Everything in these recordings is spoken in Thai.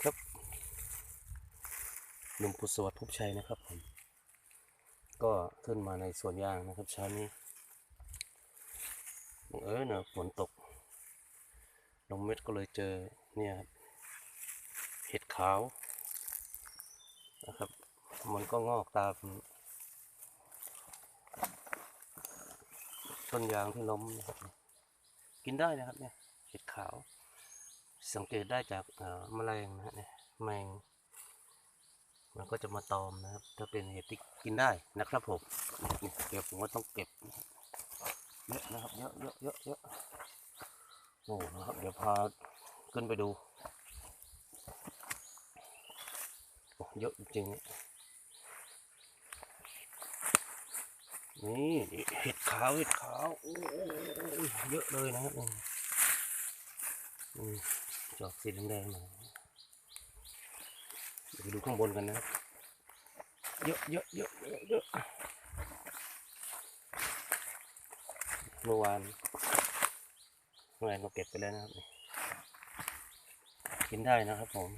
ครับหนุ่มพุทธสวัสดิ์ภพชัยนะครับผม ก็ขึ้นมาในสวนยางนะครับเช้านี้เออเนะฝนตกลงเม็ดก็เลยเจอเนี่ยครับเห็ดขาวนะครับ มันก็งอกตามต้นยางที่ล้มนะครับกินได้นะครับเนี่ยเห็ดขาว สังเกตได้จากแมลงนะฮะเนี่ยแมง มันก็จะมาตอมนะครับ ถ้าเป็นเห็ดที่กินได้นะครับผมเก็บผมว่าต้องเก็บเยอะนะครับเยอะเยอะเยอะเยอะโอ้นะครับเดี๋ยวพาขึ้นไปดูโอ้เยอะจริงนี่เห็ดขาวเห็ดขาวโอ้เยอะเลยนะครับ นี่อืมจอกสีแดงๆหน่อยเดี๋ยวไปดูข้างบนกันนะครับเยอะเยอะเยอะเยอะเยอะเมื่อวานเมื่อวานเราเก็บไปแล้วนะครับนี่กินได้นะครับผม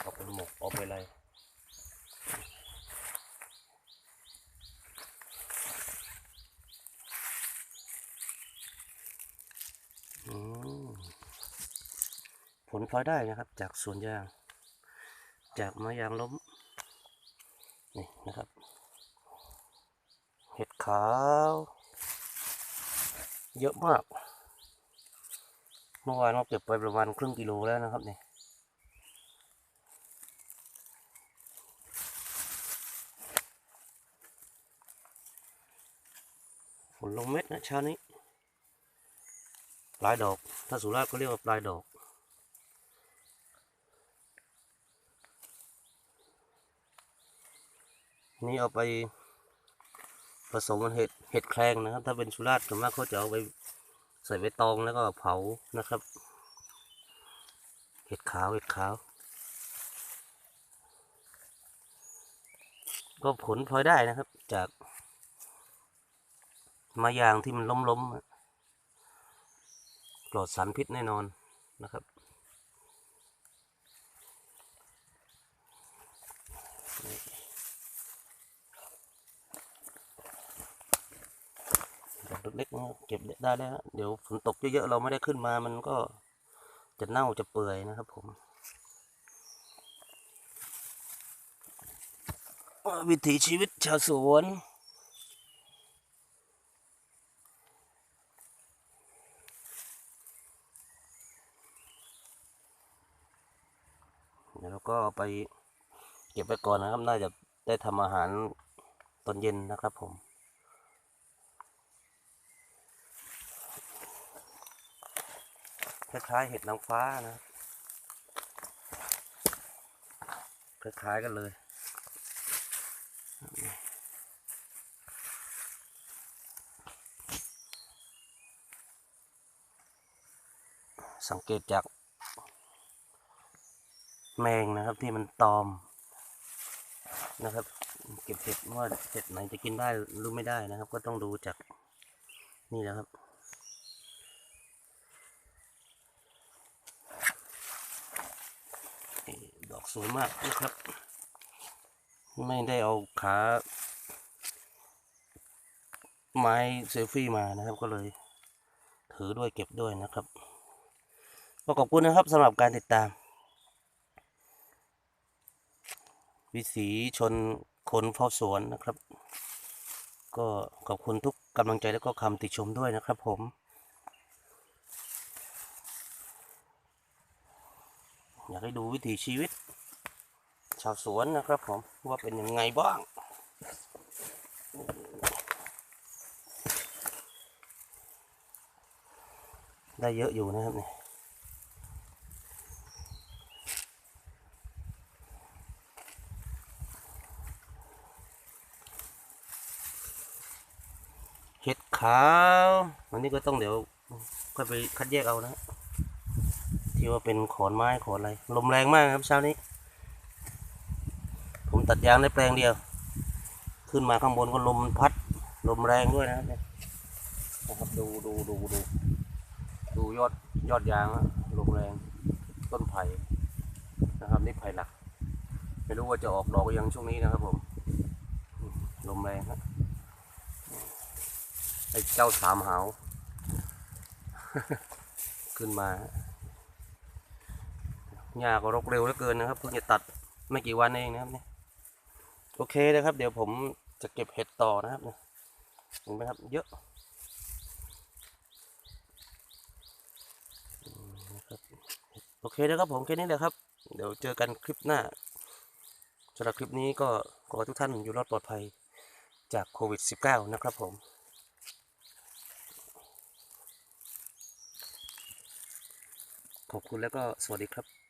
เอาไปหมกเอาไปอะไร ลพลอยได้นะครับ จากสวนยาง จากไม้ยางล้มนี่นะครับ เห็ดขาว เยอะมาก เมื่อวานเราเก็บไปประมาณครึ่งกิโลแล้วนะครับนี่ฝนลงเม็ดนะเช้านี้ ปลายดอก ถ้าสุราษฎร์ก็เรียกว่าปลายดอก นี่เอาไปผสมกับเห็ดเห็ดแครงนะครับ ถ้าเป็นสุราษฎร์ส่วนมากเขาจะเอาไปใส่ใบตองแล้วก็เผานะครับ เห็ดขาวเห็ดขาว ก็ผลพลอยได้นะครับ จากไมายางที่มันล้มๆอะปลอดสารพิษแน่นอนนะครับ เล็กๆนะครับเก็บได้แล้ว เดี๋ยวฝนตกเยอะๆเราไม่ได้ขึ้นมามันก็จะเน่าจะเปื่อยนะครับผม วิถีชีวิตชาวสวนเดี๋ยวเราก็ไปเก็บไปก่อนนะครับ น่าจะได้ทำอาหารตอนเย็นนะครับผม คล้ายๆเห็ดนางฟ้านะคล้ายๆกันเลย สังเกตจากแมงนะครับที่มันตอมนะครับ เก็บเห็ดว่าเห็ดไหนจะกินได้หรือไม่ได้นะครับ ก็ต้องดูจากนี่แหละครับ นี่ดอก สวยมากนะครับ ไม่ได้เอาขาไม้เซลฟี่มานะครับ ก็เลย ถือด้วยเก็บด้วยนะครับก็ขอบคุณนะครับสำหรับการติดตาม วิถีชนคนเฝ้าสวนนะครับ ก็ขอบคุณทุกกำลังใจและก็คำติชมด้วยนะครับผม อยากให้ดูวิถีชีวิต ชาวสวนนะครับผมว่าเป็นยังไงบ้างได้เยอะอยู่นะครับเนี่ยเห็ดขาว วันนี้ก็ต้องเดี๋ยวค่อยไปคัดแยกเอานะ ที่ว่าเป็นขอนไม้ขอนอะไรลมแรงมากครับเช้านี้ ผมตัดยางได้แปลงเดียว ขึ้นมาข้างบนก็ลมพัด ลมแรงด้วยนะครับเนี่ยนะครับดูดูดูดูดูยอดยอดยางลมแรงต้นไผ่นะครับนี่ไผ่หลัก ไม่รู้ว่าจะออกดอกยังช่วงนี้นะครับผมลมแรงฮะไอ้เจ้าสามหาว ขึ้นมา หญ้าก็รกเร็วเหลือเกินนะครับเพิ่งจะตัดไม่กี่วันเองนะครับเนี่ยโอเคนะครับ เดี๋ยวผมจะเก็บเห็ดต่อนะครับเห็นไหมครับเยอะโอเคนะครับผมแค่นี้แหละครับ เดี๋ยวเจอกันคลิปหน้าสำหรับคลิปนี้ก็ขอทุกท่านอยู่รอดปลอดภัยจากโควิด -19 นะครับผมขอบคุณแล้วก็สวัสดีครับ